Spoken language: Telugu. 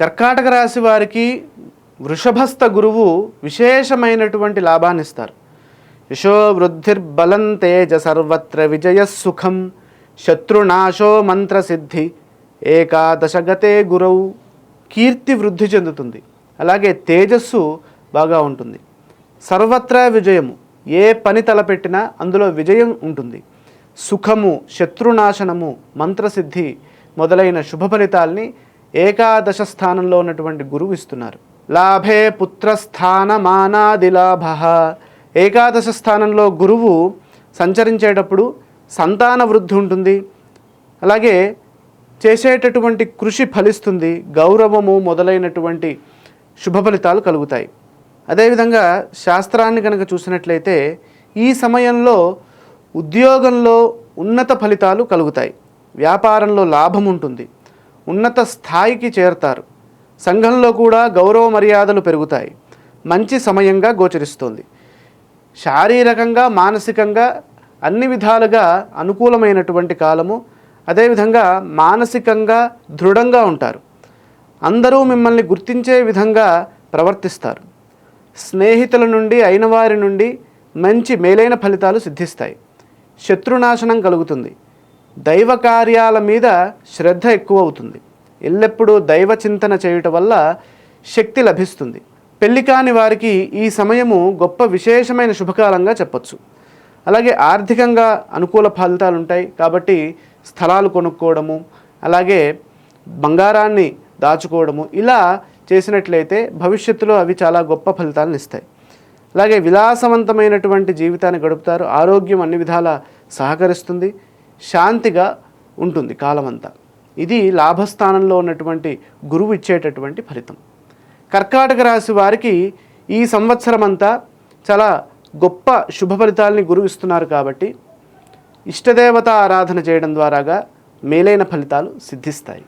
కర్కాటక రాశి వారికి వృషభస్థ గురువు విశేషమైనటువంటి లాభాన్ని ఇస్తారు. యశో వృద్ధిర్బలం తేజ సర్వత్ర విజయ సుఖం శత్రునాశో మంత్రసిద్ధి ఏకాదశగతే గురవు కీర్తి వృద్ధి చెందుతుంది. అలాగే తేజస్సు బాగా ఉంటుంది. సర్వత్రా విజయము ఏ పని తలపెట్టినా అందులో విజయం ఉంటుంది. సుఖము శత్రునాశనము మంత్రసిద్ధి మొదలైన శుభ ఫలితాల్ని ఏకాదశ స్థానంలో ఉన్నటువంటి గురువు ఇస్తున్నారు. లాభే పుత్రస్థానమానాది లాభ ఏకాదశ స్థానంలో గురువు సంచరించేటప్పుడు సంతాన వృద్ధి ఉంటుంది. అలాగే చేసేటటువంటి కృషి ఫలిస్తుంది. గౌరవము మొదలైనటువంటి శుభ ఫలితాలు కలుగుతాయి. అదేవిధంగా శాస్త్రాన్ని కనుక చూసినట్లయితే ఈ సమయంలో ఉద్యోగంలో ఉన్నత ఫలితాలు కలుగుతాయి. వ్యాపారంలో లాభం ఉంటుంది. ఉన్నత స్థాయికి చేరతారు. సంఘంలో కూడా గౌరవ మర్యాదలు పెరుగుతాయి. మంచి సమయంగా గోచరిస్తుంది. శారీరకంగా మానసికంగా అన్ని విధాలుగా అనుకూలమైనటువంటి కాలము. అదేవిధంగా మానసికంగా దృఢంగా ఉంటారు. అందరూ మిమ్మల్ని గుర్తించే విధంగా ప్రవర్తిస్తారు. స్నేహితుల నుండి అయిన వారి నుండి మంచి మేలైన ఫలితాలు సిద్ధిస్తాయి. శత్రునాశనం కలుగుతుంది. దైవ కార్యాల మీద శ్రద్ధ ఎక్కువ అవుతుంది ఎల్లప్పుడూ దైవ చింతన చేయుట వల్ల శక్తి లభిస్తుంది. పెళ్ళి కాని వారికి ఈ సమయము గొప్ప విశేషమైన శుభకాలంగా చెప్పచ్చు. అలాగే ఆర్థికంగా అనుకూల ఫలితాలు ఉంటాయి కాబట్టి స్థలాలు కొనుక్కోవడము అలాగే బంగారాన్ని దాచుకోవడము ఇలా చేసినట్లయితే భవిష్యత్తులో అవి చాలా గొప్ప ఫలితాలను ఇస్తాయి. అలాగే విలాసవంతమైనటువంటి జీవితాన్ని గడుపుతారు. ఆరోగ్యం అన్ని విధాల సహకరిస్తుంది. శాంతిగా ఉంటుంది కాలమంతా. ఇది లాభస్థానంలో ఉన్నటువంటి గురువు ఇచ్చేటటువంటి ఫలితం. కర్కాటక రాశి వారికి ఈ సంవత్సరం అంతా చాలా గొప్ప శుభ ఫలితాలని గురువు ఇస్తున్నారు కాబట్టి ఇష్టదేవత ఆరాధన చేయడం ద్వారాగా మేలైన ఫలితాలు సిద్ధిస్తాయి.